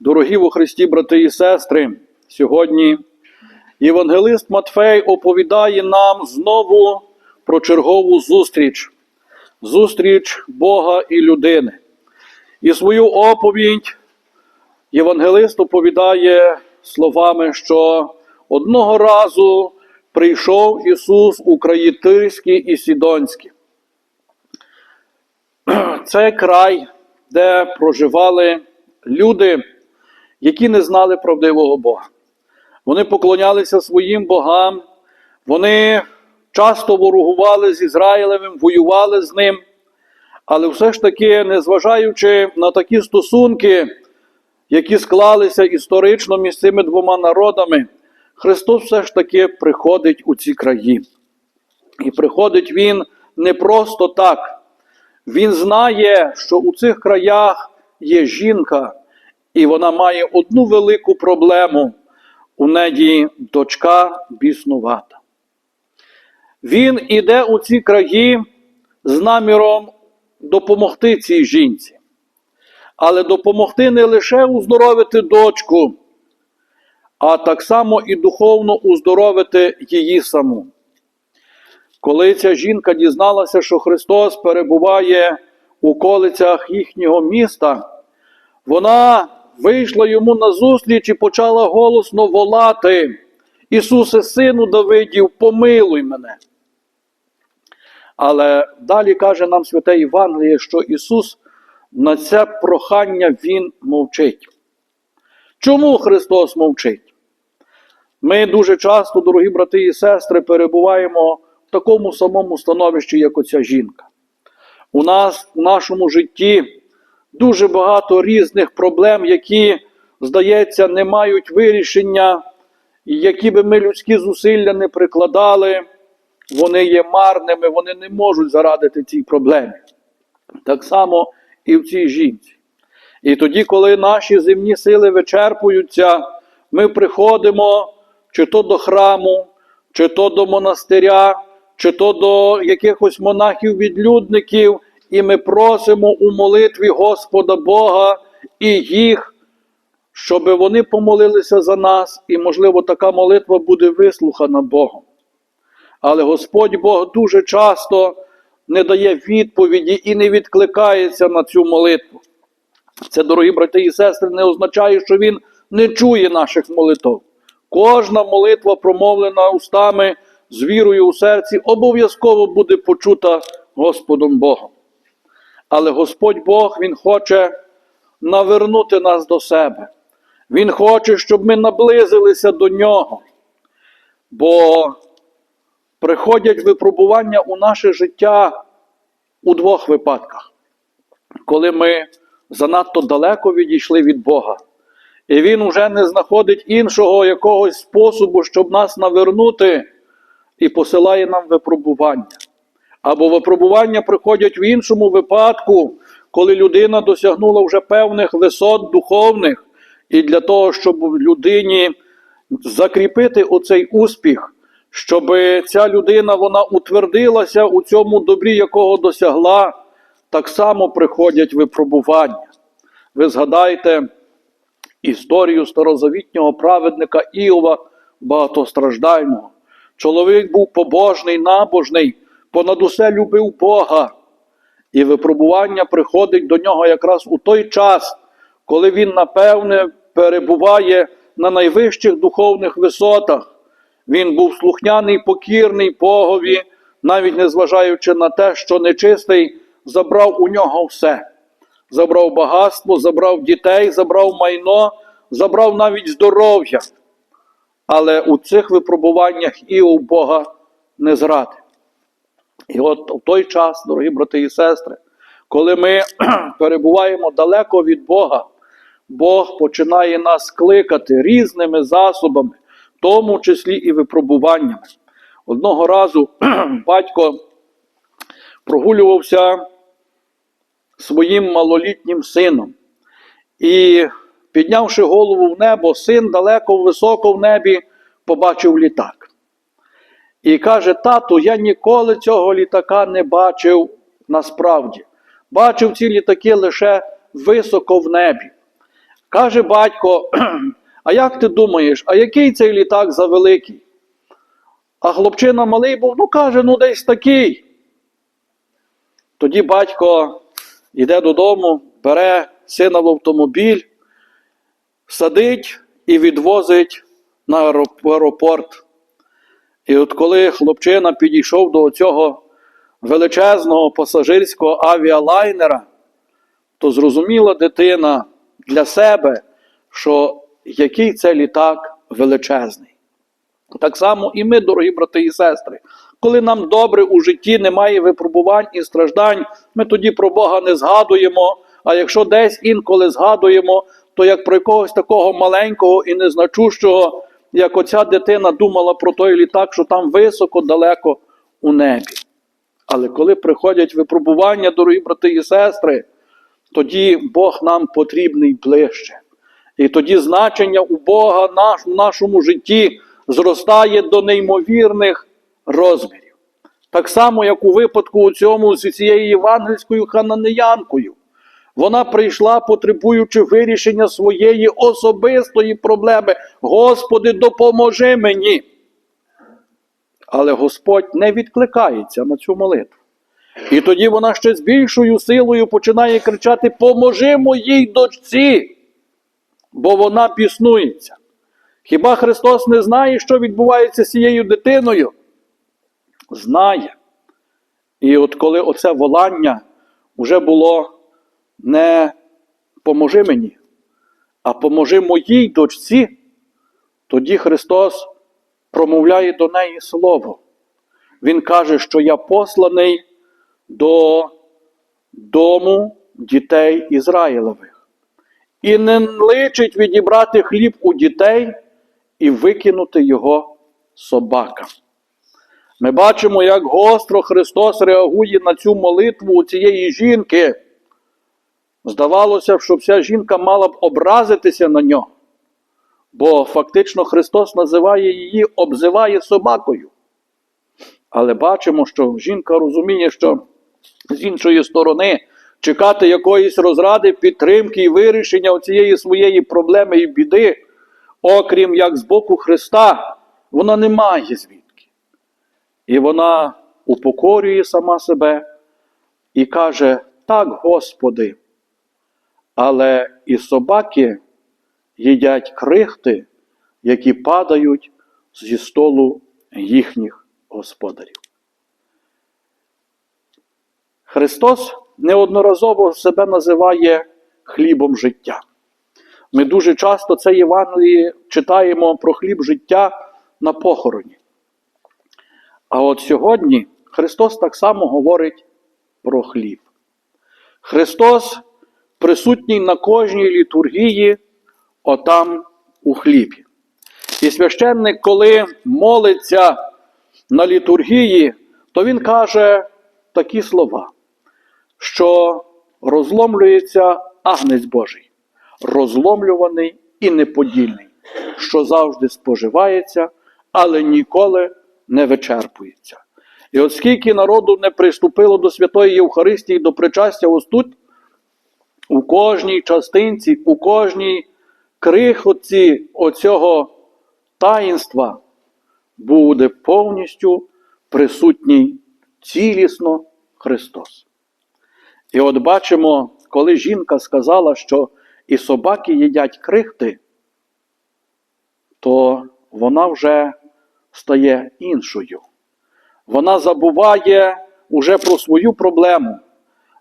Дорогі у Христі, брати і сестри, сьогодні євангелист Матфей оповідає нам знову про чергову зустріч, зустріч Бога і людини. І свою оповідь євангелист оповідає словами, що одного разу прийшов Ісус у краї Тирські і Сідонські. Це край, де проживали люди, які не знали правдивого Бога. Вони поклонялися своїм богам, вони часто ворогували з Ізраїлевим, воювали з ним. Але все ж таки, незважаючи на такі стосунки, які склалися історично між цими двома народами, Христос все ж таки приходить у ці краї. І приходить Він не просто так. Він знає, що у цих краях є жінка, і вона має одну велику проблему. У неї дочка біснувата. Він іде у ці краї з наміром допомогти цій жінці, але допомогти не лише уздоровити дочку, а так само і духовно уздоровити її саму. Коли ця жінка дізналася, що Христос перебуває у колицях їхнього міста, вона вийшла йому назустріч і почала голосно волати: Ісусе, сину Давидів, помилуй мене. Але далі каже нам святе Євангеліє, що Ісус на це прохання Він мовчить. Чому Христос мовчить? Ми дуже часто, дорогі брати і сестри, перебуваємо в такому самому становищі, як оця жінка. У нас в нашому житті дуже багато різних проблем, які, здається, не мають вирішення, і які би ми людські зусилля не прикладали, вони є марними, вони не можуть зарадити цій проблемі. Так само і в цій жінці. І тоді, коли наші земні сили вичерпуються, ми приходимо чи то до храму, чи то до монастиря, чи то до якихось монахів-відлюдників, і ми просимо у молитві Господа Бога і їх, щоб вони помолилися за нас, і, можливо, така молитва буде вислухана Богом. Але Господь Бог дуже часто не дає відповіді і не відкликається на цю молитву. Це, дорогі брати і сестри, не означає, що Він не чує наших молитв. Кожна молитва, промовлена устами з вірою у серці, обов'язково буде почута Господом Богом. Але Господь Бог Він хоче навернути нас до себе. Він хоче, щоб ми наблизилися до Нього. Бо приходять випробування у наше життя у двох випадках, коли ми занадто далеко відійшли від Бога, і Він уже не знаходить іншого якогось способу, щоб нас навернути, і посилає нам випробування. Або випробування приходять в іншому випадку, коли людина досягнула вже певних висот духовних, і для того, щоб людині закріпити оцей успіх, щоб ця людина вона утвердилася у цьому добрі, якого досягла, так само приходять випробування. Ви згадайте історію старозавітнього праведника Іова багатостраждального. Чоловік був побожний, набожний, понад усе любив Бога. І випробування приходить до нього якраз у той час, коли він, напевне, перебуває на найвищих духовних висотах. Він був слухняний, покірний Богові, навіть незважаючи на те, що нечистий забрав у нього все. Забрав багатство, забрав дітей, забрав майно, забрав навіть здоров'я. Але у цих випробуваннях і у Бога не зрадив. І от у той час, дорогі брати і сестри, коли ми перебуваємо далеко від Бога, Бог починає нас кликати різними засобами, в тому числі і випробуваннями. Одного разу батько прогулювався своїм малолітнім сином. І, піднявши голову в небо, син далеко високо в небі побачив літак. І каже: тату, я ніколи цього літака не бачив насправді. Бачив ці літаки лише високо в небі. Каже батько, а як ти думаєш, а який цей літак за великий? А хлопчина малий був, ну каже, ну десь такий. Тоді батько йде додому, бере сина в автомобіль, садить і відвозить на аеропорт. І от коли хлопчина підійшов до цього величезного пасажирського авіалайнера, то зрозуміла дитина для себе, що який це літак величезний. Так само і ми, дорогі брати і сестри, коли нам добре у житті немає випробувань і страждань, ми тоді про Бога не згадуємо. А якщо десь інколи згадуємо, то як про якогось такого маленького і незначущого, як оця дитина думала про той літак, що там високо, далеко у небі. Але коли приходять випробування, дорогі брати і сестри, тоді Бог нам потрібний ближче. І тоді значення у Бога наш, в нашому житті зростає до неймовірних розмірів. Так само, як у випадку у цьому з цією євангельською хананеянкою. Вона прийшла, потребуючи вирішення своєї особистої проблеми. Господи, допоможи мені. Але Господь не відкликається на цю молитву. І тоді вона ще з більшою силою починає кричати: Поможи моїй дочці, бо вона піснується. Хіба Христос не знає, що відбувається з цією дитиною? Знає. І от коли оце волання вже було не поможи мені, а поможи моїй дочці, тоді Христос промовляє до неї слово. Він каже, що я посланий до дому дітей Ізраїлевих. І не личить відібрати хліб у дітей і викинути його собакам. Ми бачимо, як гостро Христос реагує на цю молитву у цієї жінки. Здавалося б, що вся жінка мала б образитися на нього, бо фактично Христос називає її, обзиває собакою. Але бачимо, що жінка розуміє, що з іншої сторони чекати якоїсь розради, підтримки і вирішення цієї своєї проблеми і біди, окрім як з боку Христа, вона не має звідки. І вона упокорює сама себе і каже: Так, Господи, але і собаки їдять крихти, які падають зі столу їхніх господарів. Христос неодноразово себе називає хлібом життя. Ми дуже часто це Євангеліє читаємо про хліб життя на похороні. А от сьогодні Христос так само говорить про хліб. Христос присутній на кожній літургії, отам у хлібі. І священник, коли молиться на літургії, то він каже такі слова, що розломлюється агнець Божий, розломлюваний і неподільний, що завжди споживається, але ніколи не вичерпується. І от скільки народу не приступило до Святої Євхаристії, до причастя ось у кожній частинці, у кожній крихотці оцього таїнства буде повністю присутній цілісно Христос. І от бачимо, коли жінка сказала, що і собаки їдять крихти, то вона вже стає іншою. Вона забуває уже про свою проблему.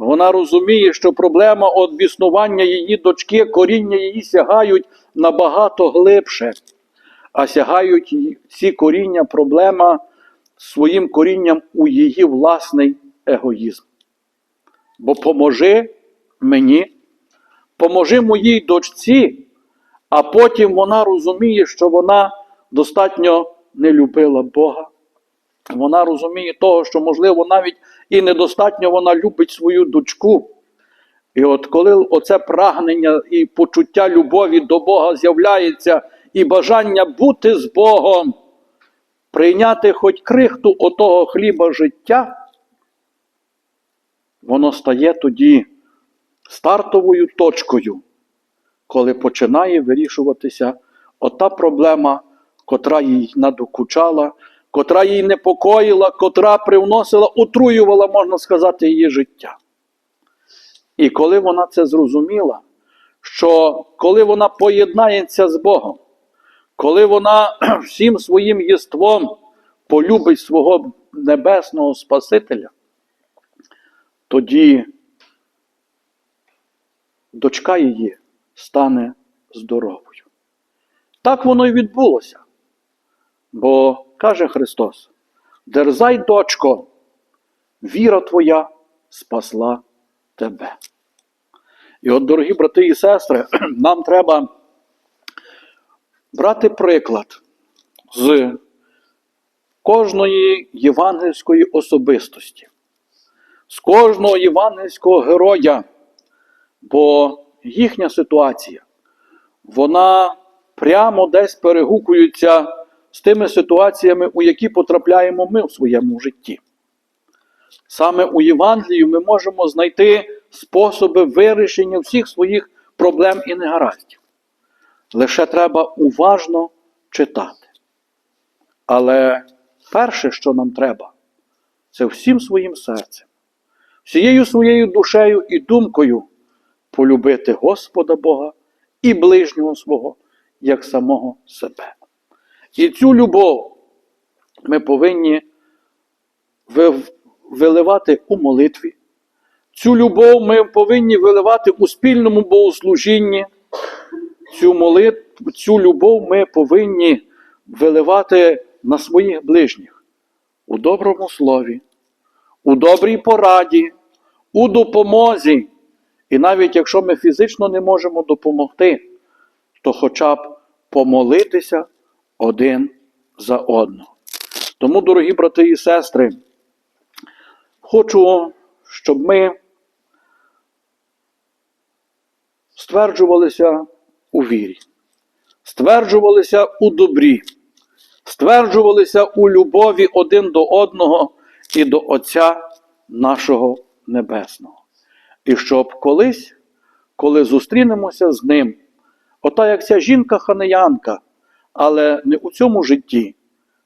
Вона розуміє, що проблема від біснування її дочки, коріння її сягають набагато глибше, а сягають ці коріння, проблема своїм корінням у її власний егоїзм. Бо поможи мені, поможи моїй дочці, а потім вона розуміє, що вона достатньо не любила Бога. Вона розуміє того, що, можливо, навіть і недостатньо вона любить свою дочку. І от коли оце прагнення і почуття любові до Бога з'являється, і бажання бути з Богом, прийняти хоч крихту отого хліба життя, воно стає тоді стартовою точкою коли починає вирішуватися ота проблема, котра їй надокучала, котра їй непокоїла, котра привносила, отруювала, можна сказати, її життя. І коли вона це зрозуміла, що коли вона поєднається з Богом, коли вона всім своїм єством полюбить свого небесного Спасителя, тоді дочка її стане здоровою. Так воно і відбулося. Бо каже Христос: Дерзай, дочко, віра твоя спасла тебе. І от, дорогі брати і сестри, нам треба брати приклад з кожної євангельської особистості, з кожного євангельського героя, бо їхня ситуація, вона прямо десь перегукується з тими ситуаціями, у які потрапляємо ми в своєму житті. Саме у Євангелії ми можемо знайти способи вирішення всіх своїх проблем і негараздів. Лише треба уважно читати. Але перше, що нам треба, це всім своїм серцем, всією своєю душею і думкою полюбити Господа Бога і ближнього свого, як самого себе. І цю любов ми повинні виливати у молитві. Цю любов ми повинні виливати у спільному богослужінні. Цю молитву, цю любов ми повинні виливати на своїх ближніх у доброму слові, у добрій пораді, у допомозі. І навіть якщо ми фізично не можемо допомогти, то хоча б помолитися один за одного. Тому, дорогі брати і сестри, хочу, щоб ми стверджувалися у вірі, стверджувалися у добрі, стверджувалися у любові один до одного і до Отця нашого Небесного. І щоб колись, коли зустрінемося з ним, ота як ця жінка-ханеянка, але не у цьому житті,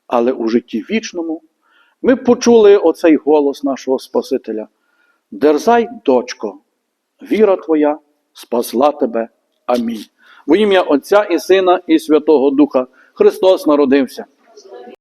але у житті вічному, ми почули оцей голос нашого Спасителя. Дерзай, дочко, віра твоя спасла тебе. Амінь. Во ім'я Отця і Сина, і Святого Духа Христос народився.